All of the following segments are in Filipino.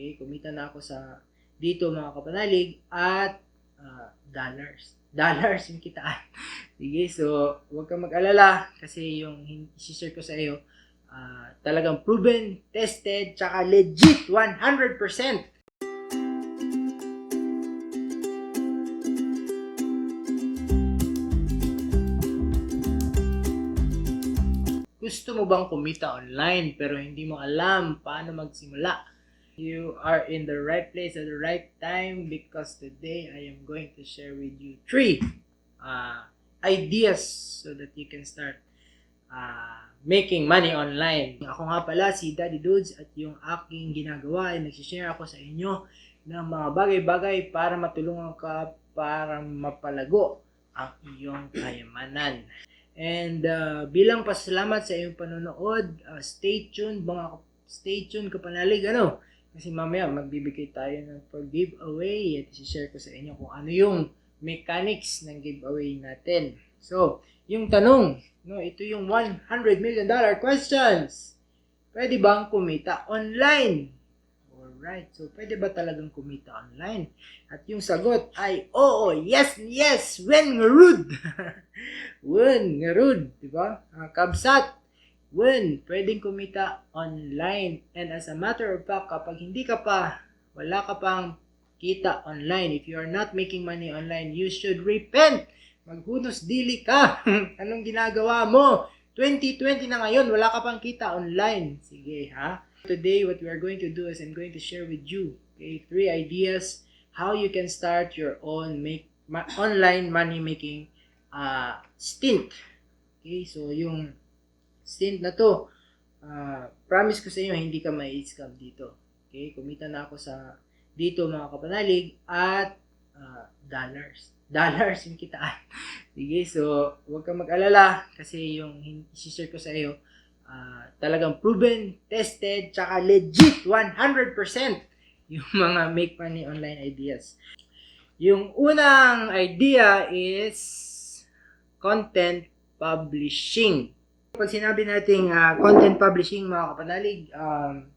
Okay, kumita na ako sa dito mga kapanalig at ah, dollars. Dollars yung kitaan. Sige, so huwag kang mag-alala kasi yung isi-share ko sa iyo ah, talagang proven, tested, tsaka legit 100%. Gusto mo bang kumita online pero hindi mo alam paano magsimula? You are in the right place at the right time because today I am going to share with you three uh, ideas so that you can start uh, making money online. Ako nga pala si Daddy Dudes at yung aking ginagawa ay nagsishare ako sa inyo ng mga bagay-bagay para matulungan ka para mapalago ang iyong kayamanan. And uh, bilang pasalamat sa iyong panonood, uh, stay tuned mga stay tuned kapanalig ano kasi mamaya magbibigay tayo ng for giveaway at i-share ko sa inyo kung ano yung mechanics ng giveaway natin. So, yung tanong, no, ito yung 100 million dollar questions. Pwede bang kumita online? Alright, so pwede ba talagang kumita online? At yung sagot ay, oo, yes, yes, when ngarud. when ngarud, di ba? Ah, kabsat, when pwedeng kumita online. And as a matter of fact, kapag hindi ka pa, wala ka pang kita online, if you are not making money online, you should repent. Maghunos dili ka. Anong ginagawa mo? 2020 na ngayon, wala ka pang kita online. Sige, ha? Today, what we are going to do is I'm going to share with you okay, three ideas how you can start your own make ma- online money making uh, stint. Okay, so yung stint na to, uh, promise ko sa inyo, hindi ka may scam dito. Okay, kumita na ako sa dito mga kapanalig at uh, dollars. Dollars yung kitaan. Sige, so huwag kang mag-alala kasi yung isi-share ko sa iyo ah, talagang proven, tested, tsaka legit 100% yung mga make money online ideas. Yung unang idea is content publishing. Pag sinabi nating ah, content publishing mga kapanalig, um,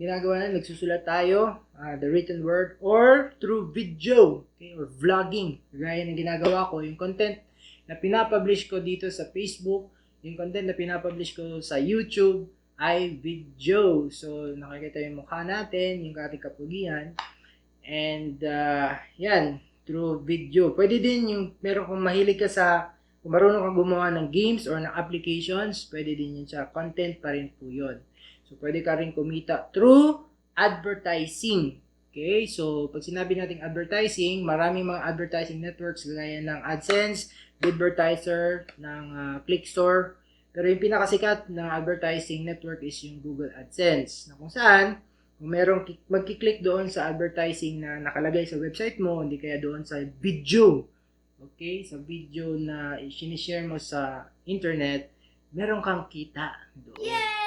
ginagawa na, nagsusulat tayo, ah, the written word, or through video, okay, or vlogging. Gaya ng ginagawa ko, yung content na pinapublish ko dito sa Facebook, yung content na pinapublish ko sa YouTube, ay video. So, nakikita yung mukha natin, yung ating kapugian. And, ah, yan, through video. Pwede din yung, meron kung mahilig ka sa, kung marunong kang gumawa ng games or ng applications, pwede din yun sa content pa rin po yun. So, pwede ka rin kumita through advertising. Okay? So, pag sinabi nating advertising, maraming mga advertising networks gaya ng AdSense, Advertiser, ng ah, Clickstore. Pero yung pinakasikat na advertising network is yung Google AdSense. Na kung saan, kung merong ki- magkiklik doon sa advertising na nakalagay sa website mo, hindi kaya doon sa video. Okay? Sa video na sinishare mo sa internet, meron kang kita doon. Yay!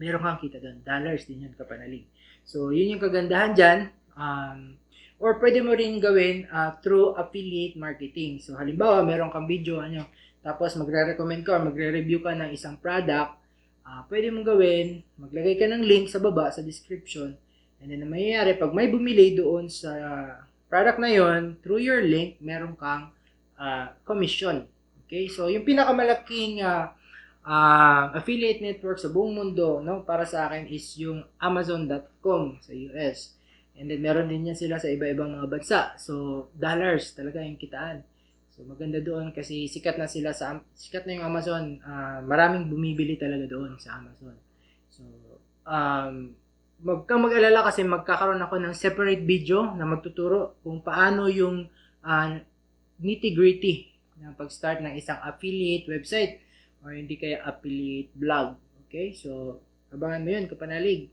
meron kang kita doon. Dollars din yun kapanalig. So, yun yung kagandahan dyan. Um, or pwede mo rin gawin uh, through affiliate marketing. So, halimbawa, meron kang video, ano, tapos magre-recommend ka or magre-review ka ng isang product, ah pwede mong gawin, maglagay ka ng link sa baba, sa description, and then ang mangyayari, pag may bumili doon sa product na yon through your link, meron kang ah, commission. Okay? So, yung pinakamalaking ah, ah, affiliate network sa buong mundo, no, para sa akin is yung Amazon.com sa US. And then meron din yan sila sa iba-ibang mga bansa. So, dollars talaga yung kitaan. So, maganda doon kasi sikat na sila sa sikat na yung Amazon. ah, maraming bumibili talaga doon sa Amazon. So, um, wag kang mag-alala kasi magkakaroon ako ng separate video na magtuturo kung paano yung ah, nitty-gritty ng pag-start ng isang affiliate website or hindi kaya affiliate blog. Okay? So, abangan mo yun, kapanalig.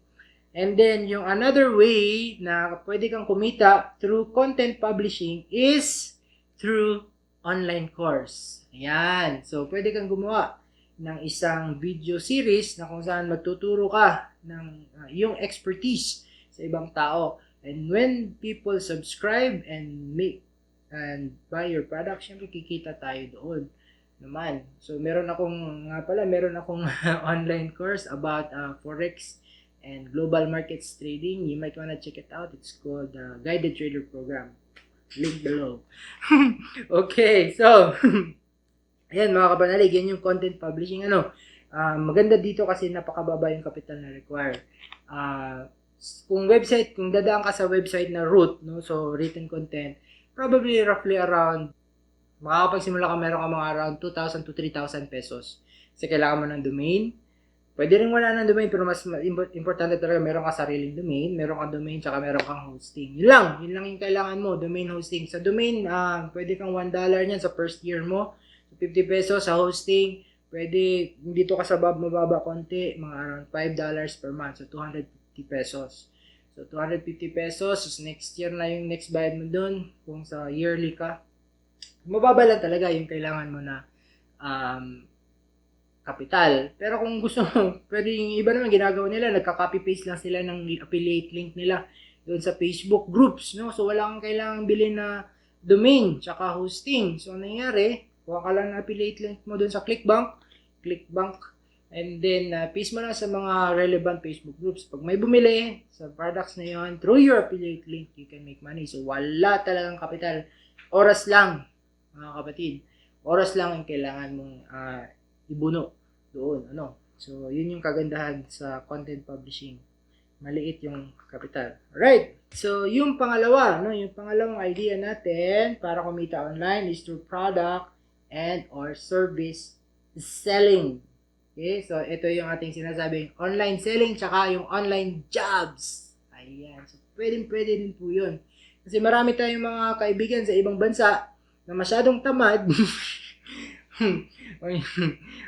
And then, yung another way na pwede kang kumita through content publishing is through online course. Ayan. So, pwede kang gumawa ng isang video series na kung saan magtuturo ka ng uh, expertise sa ibang tao. And when people subscribe and make and buy your product, syempre kikita tayo doon naman. So, meron akong, nga pala, meron akong online course about uh, Forex and global markets trading. You might want to check it out. It's called the Guided Trader Program. Link below. okay, so, ayan mga kabanalig, yan yung content publishing. Ano, ah, maganda dito kasi napakababa yung capital na require. Ah, kung website, kung dadaan ka sa website na root, no, so written content, probably roughly around, makakapagsimula ka meron ka mga around 2,000 to 3,000 pesos. Kasi kailangan mo ng domain. Pwede rin wala ng domain, pero mas ma- impo- importante talaga meron ka sariling domain, meron ka domain, tsaka meron kang hosting. Yun lang, yun lang yung kailangan mo, domain hosting. Sa domain, ah pwede kang $1 niyan sa first year mo, 50 pesos sa hosting, pwede, dito ka sa bab, mababa konti, mga around $5 per month, so 250 pesos. So, 250 pesos, so next year na yung next bayad mo dun, kung sa yearly ka, mababa lang talaga yung kailangan mo na um, kapital. Pero kung gusto mo, pwede yung iba naman ginagawa nila, nagka-copy-paste lang sila ng affiliate link nila doon sa Facebook groups, no? So, wala kang kailangang bilhin na domain, tsaka hosting. So, ano nangyari, kuha ka lang ng affiliate link mo doon sa Clickbank, Clickbank, and then, uh, paste mo lang sa mga relevant Facebook groups. Pag may bumili sa products na yon through your affiliate link, you can make money. So, wala talagang kapital. Oras lang, mga kapatid. Oras lang ang kailangan mong ah, ibuno doon. Ano? So, yun yung kagandahan sa content publishing. Maliit yung kapital. Alright. So, yung pangalawa, no, yung pangalawang idea natin para kumita online is through product and or service selling. Okay? So, ito yung ating sinasabing online selling tsaka yung online jobs. Ayan. So, pwedeng pwede din po yun. Kasi marami tayong mga kaibigan sa ibang bansa na masyadong tamad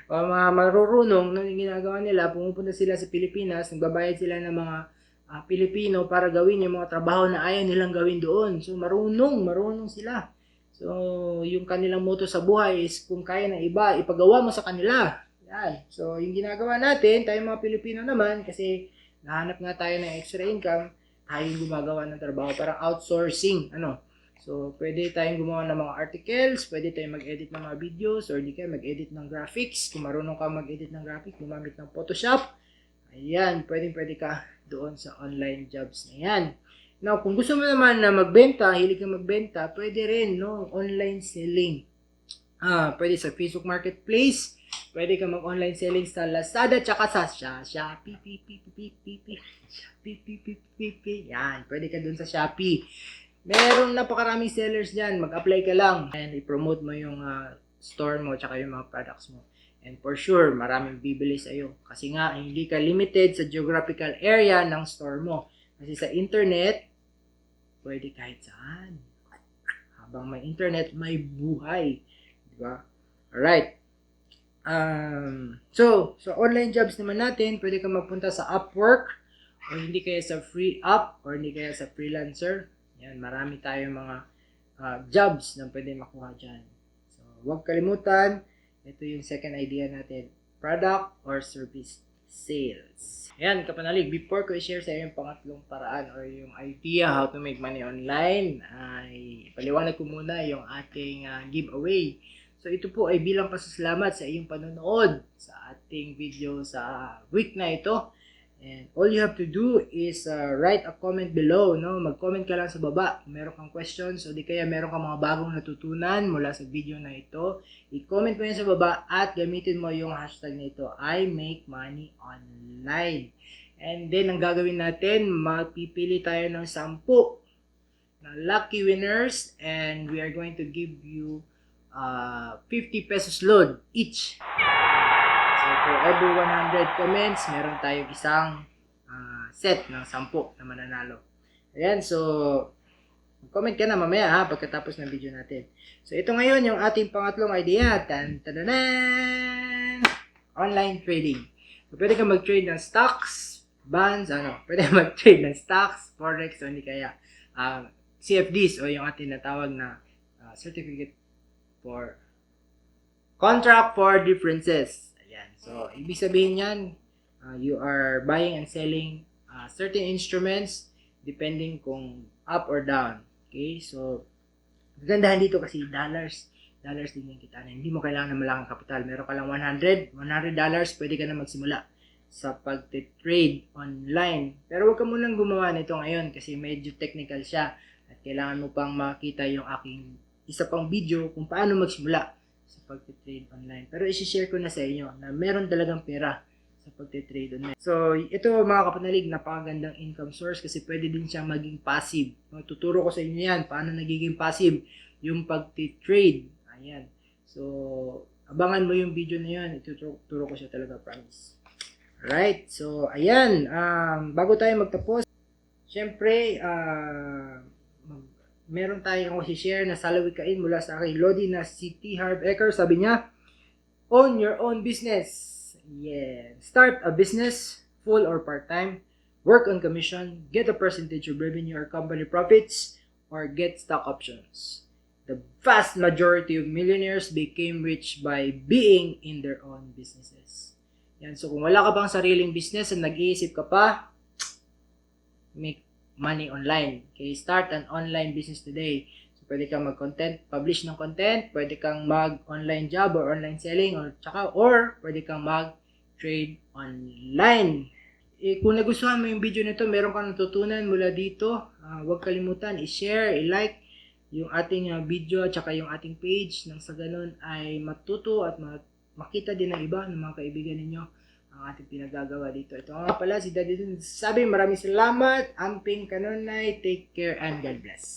o mga marurunong no, yung ginagawa nila, pumupunta sila sa Pilipinas, nagbabayad sila ng mga ah, Pilipino para gawin yung mga trabaho na ayaw nilang gawin doon. So marunong, marunong sila. So yung kanilang motto sa buhay is kung kaya ng iba, ipagawa mo sa kanila. Yan. So yung ginagawa natin, tayo mga Pilipino naman, kasi nahanap nga tayo ng extra income, tayo yung gumagawa ng trabaho, parang outsourcing, ano, So, pwede tayong gumawa ng mga articles, pwede tayong mag-edit ng mga videos, or di kaya mag-edit ng graphics. Kung marunong ka mag-edit ng graphics, gumamit ng Photoshop. Ayan, pwede pwede ka doon sa online jobs na yan. Now, kung gusto mo naman na magbenta, hilig ka magbenta, pwede rin, no? Online selling. Ah, pwede sa Facebook Marketplace, pwede ka mag-online selling sa Lazada, tsaka sa Shopee, pi, pi, pi, pi. Yan, pwede ka doon sa Shopee. Meron napakaraming sellers dyan. Mag-apply ka lang and i-promote mo yung ah, store mo tsaka yung mga products mo. And for sure, maraming bibili sa'yo. Kasi nga, hindi ka limited sa geographical area ng store mo. Kasi sa internet, pwede kahit saan. Habang may internet, may buhay. Di ba? Alright. Um, so, sa online jobs naman natin, pwede ka magpunta sa Upwork o hindi kaya sa free up or hindi kaya sa freelancer. Yan, marami tayong mga ah, jobs na pwede makuha dyan. So, huwag kalimutan, ito yung second idea natin, product or service sales. Ayan, kapanalig, before ko i-share sa iyo yung pangatlong paraan or yung idea how to make money online, ay paliwanag ko muna yung ating ah, giveaway. So, ito po ay bilang pasasalamat sa iyong panonood sa ating video sa week na ito. And all you have to do is uh, write a comment below, no? Mag-comment ka lang sa baba meron kang questions o di kaya meron kang mga bagong natutunan mula sa video na ito. I-comment mo yan sa baba at gamitin mo yung hashtag na ito, I make money online. And then, ang gagawin natin, magpipili tayo ng 10 na lucky winners and we are going to give you uh, 50 pesos load each. So, for every 100 comments, meron tayong isang ah, set ng 10 na mananalo. Ayan, so, comment ka na mamaya ha, pagkatapos ng video natin. So, ito ngayon yung ating pangatlong idea. Tan tadanan! Online trading. So, pwede ka mag-trade ng stocks, bonds, ano, pwede ka mag-trade ng stocks, forex, o hindi kaya ah, CFDs o yung ating natawag na ah, certificate for contract for differences. So, ibig sabihin yan, uh, you are buying and selling uh, certain instruments depending kung up or down. Okay? So, gandahan dito kasi dollars. Dollars din yung kita na. Hindi mo kailangan ng malaking kapital. Meron ka lang 100, 100 dollars, pwede ka na magsimula. sa pagte-trade online. Pero huwag ka munang gumawa nito ngayon kasi medyo technical siya at kailangan mo pang makita yung aking isa pang video kung paano magsimula sa pagte-trade online. Pero isi-share ko na sa inyo na meron talagang pera sa pagte-trade online. So, ito mga kapanalig, napakagandang income source kasi pwede din siyang maging passive. Tuturo ko sa inyo yan, paano nagiging passive yung pagte-trade. Ayan. So, abangan mo yung video na yan. Ituturo ko siya talaga, promise. Alright, so ayan, um, bago tayo magtapos, syempre, mag- meron tayong share na salawikain mula sa aking Lodi na si T. Harv Ecker. Sabi niya, own your own business. Yeah. Start a business, full or part-time, work on commission, get a percentage of revenue or company profits, or get stock options. The vast majority of millionaires became rich by being in their own businesses. Yan. So, kung wala ka bang sariling business at nag-iisip ka pa, make money online. Okay, start an online business today. So, pwede kang mag-content, publish ng content, pwede kang mag-online job or online selling, or, tsaka, or pwede kang mag-trade online. Eh, kung nagustuhan mo yung video nito, meron kang natutunan mula dito, ah, huwag kalimutan, i-share, i-like yung ating ah, video at saka yung ating page nang sa ganun ay matuto at ma- makita din ng iba ng mga kaibigan ninyo ang ating pinagagawa dito. Ito nga pala si Daddy Dun. Sabi maraming salamat. Amping kanunay. Take care and God bless.